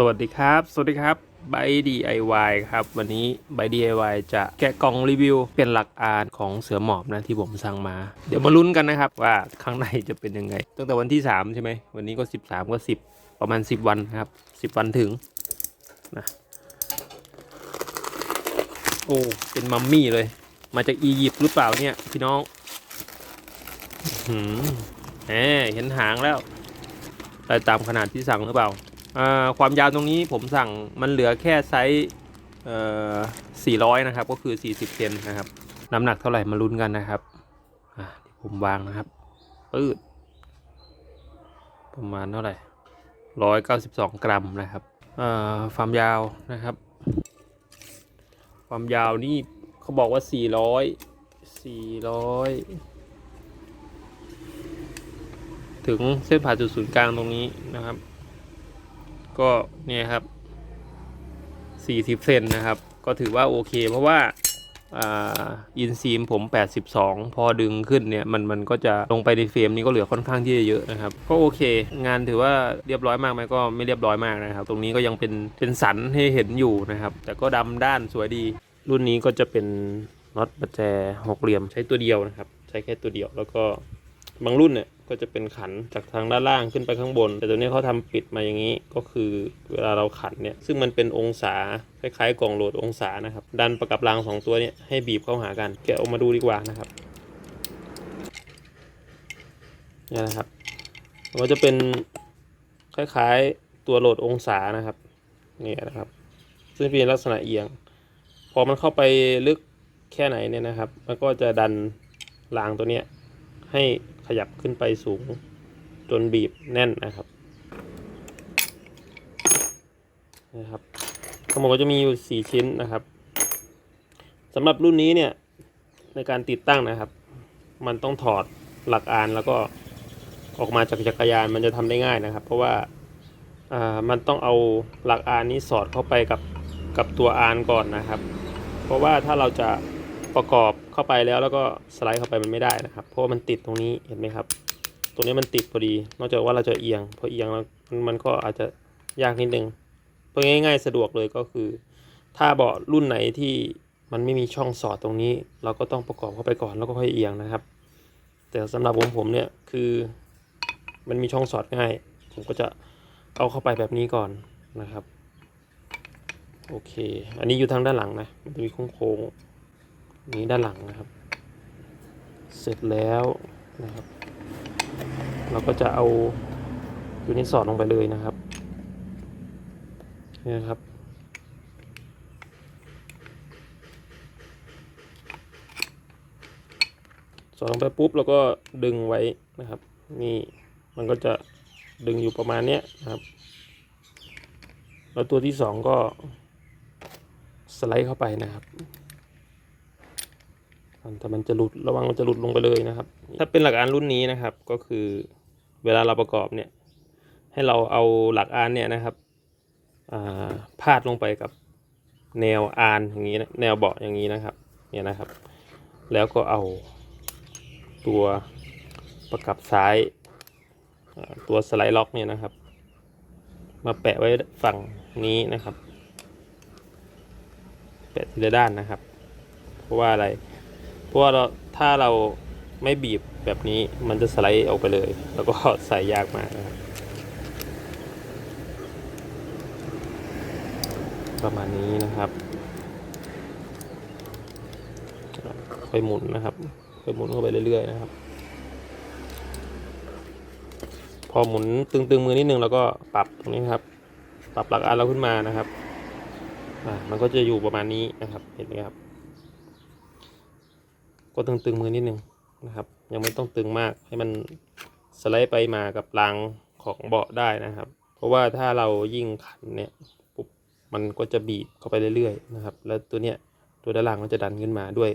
สวัสดีครับ สวัสดีครับไบ DIY ครับ วันนี้ไบ DIY จะแกะกล่องรีวิว เป็นหลักอานของเสือหมอบนะที่ผมสั่งมา เดี๋ยวมาลุ้นกันนะครับ ว่าข้างในจะเป็นยังไง ตั้งแต่วันที่ 3 ใช่ไหม วันนี้ก็ 13 ก็ 10 ประมาณ 10 วันครับ 10 วันถึงนะโอ้เป็นมัมมี่เลย มาจากอียิปต์หรือเปล่าเนี่ย พี่น้องหืมแหมเห็นหางแล้วได้ตามขนาดที่สั่งหรือเปล่า ความยาวตรงนี้ผมสั่งมันเหลือแค่ไซส์400 นะครับ ก็คือ 40เซนนะครับ น้ำหนักเท่าไหร่มาลุ้นกันนะครับผมวางนะครับปืดประมาณเท่าไหร่192กรัมนะครับความยาวนะครับ ความยาวนี่เขาบอกว่า400 400ถึงเส้นผ่าจุดศูนย์กลางตรงนี้นะครับ ก็เนี่ยครับ 40 เซนนะครับ ก็ถือว่าโอเค เพราะว่าอินซีมผม 82 พอดึงขึ้นเนี่ยมันมันก็จะลงไปในเฟรมนี้ก็เหลือค่อนข้างที่จะเยอะนะครับ ก็โอเค งานถือว่าเรียบร้อยมากไหมก็ไม่เรียบร้อยมากนะครับ ตรงนี้ก็ยังเป็นเป็นสันให้เห็นอยู่นะครับ แต่ก็ดำด้านสวยดี รุ่นนี้ก็จะเป็นน็อตประแจหกเหลี่ยมใช้ตัวเดียวนะครับ ใช้แค่ตัวเดียวแล้วก็บางรุ่นเนี่ย ก็จะเป็นขันจากทางด้านล่างขึ้นไปข้างบน แต่ตัวนี้เขาทำปิดมาอย่างนี้ก็คือเวลาเราขันเนี่ยซึ่งมันเป็นองศาคล้ายๆกล่องโหลดองศานะครับดันประกับรางสองตัวเนี่ยให้บีบเข้าหากันแกะออกมาดูดีกว่านะครับนี่นะครับมันจะเป็นคล้ายๆตัวโหลดองศานะครับนี่นะครับ ซึ่งเป็นลักษณะเอียง พอมันเข้าไปลึกแค่ไหนเนี่ยนะครับ มันก็จะดันรางตัวเนี้ยให้ ขยับขึ้นไปสูง จนบีบแน่นนะครับนะครับทั้งหมดก็จะมีอยู่ 4 ชิ้นนะครับสำหรับรุ่นนี้เนี่ยในการติดตั้งนะครับ มันต้องถอดหลักอานแล้วก็ออกมาจากจักรยานมันจะทำได้ง่ายนะครับ เพราะว่าอ่ามันต้องเอาหลักอานนี้สอดเข้าไปกับกับตัวอานก่อนนะครับ เพราะว่าถ้าเราจะประกอบ เข้าไปแล้วแล้วก็สไลด์เข้าไปมันไม่ได้นะครับ เพราะมันติดตรงนี้เห็นไหมครับตรงนี้มันติดพอดี นอกจากว่าเราจะเอียงพอเอียงแล้วมันมันก็อาจจะยากนิดนึงเพื่อง่าย ๆ สะดวกเลยก็คือ ถ้าเบาะรุ่นไหนที่มันไม่มีช่องสอดตรงนี้ เราก็ต้องประกอบเข้าไปก่อนแล้วก็ค่อยเอียงนะครับ แต่สำหรับผมผมเนี่ยคือมันมีช่องสอดง่าย ผมก็จะเอาเข้าไปแบบนี้ก่อนนะครับ โอเค อันนี้อยู่ทางด้านหลังนะ มันจะมีโค้งๆ นี้ด้านหลังนะครับ เสร็จแล้วนะครับ เราก็จะเอายูนิตสอดลงไปเลยนะครับนี่นะครับสอดลงไปปุ๊บแล้วก็ดึงไว้นะครับ นี่มันก็จะดึงอยู่ประมาณเนี้ยนะครับ แล้วตัวที่สองก็สไลด์เข้าไปนะครับ แต่มันจะหลุดระวังมันจะหลุดลงไปเลยนะครับ ถ้าเป็นหลักอานรุ่นนี้นะครับ ก็คือเวลาเราประกอบเนี่ย ให้เราเอาหลักอานเนี่ยนะครับาพาดลงไปกับแนวอานอย่างนี้นะแนวเบาะอย่างนี้นะครับเนี่ยนะครับ แล้วก็เอาตัวประกับซ้ายาตัวสไลด์ล็อกเนี่ยนะครับ มาแปะไว้ฝั่งนี้นะครับ แปะทีละด้านนะครับ เพราะว่าอะไร เพราะว่าเราถ้าเราไม่บีบแบบนี้มันจะสไลด์ออกไปเลย แล้วก็ใส่ยากมากนะครับประมาณนี้นะครับค่อยหมุนนะครับค่อยหมุนเข้าไปเรื่อยๆนะครับ พอหมุนตึงๆมือนิดนึงแล้วก็ปรับตรงนี้ครับ ปรับหลักอานเราขึ้นมานะครับ อ่า มันก็จะอยู่ประมาณนี้นะครับ เห็นไหมครับ ก็ตึงๆมือนิดนึงนะครับ ยังไม่ต้องตึงมากให้มันสไลด์ไปมากับรางของเบาะได้นะครับ เพราะว่าถ้าเรายิ่งขันเนี่ยปุ๊บมันก็จะบีบเข้าไปเรื่อยๆนะครับ แล้วตัวเนี้ยตัวด้านล่างมันจะดันขึ้นมาด้วย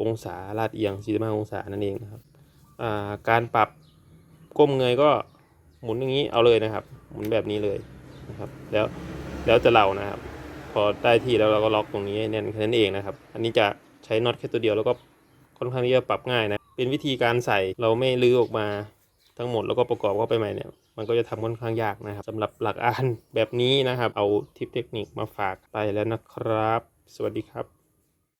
องศาลาดเอียง45องศานั่นเองนะครับาการปรับก้มเงยก็หมุนอย่างนี้เอาเลยนะครับ หมุนแบบนี้เลยนะครับ แล้วแล้วจะเรานะครับ พอได้ที่แล้วเราก็ล็อกตรงนี้แน่นแค่นั้นเองนะครับ อันนี้จะใช้น็อตแค่ตัวเดียวแล้วก็ ค่อนข้างที่จะปรับง่ายนะ เป็นวิธีการใส่เราไม่ลื้อออกมาทั้งหมดแล้วก็ประกอบเข้าไปใหม่เนี่ยมันก็จะทำค่อนข้างยากนะครับสำหรับหลักอ่านแบบนี้นะครับ เอาทิปเทคนิคมาฝากไปแล้วนะครับ สวัสดีครับ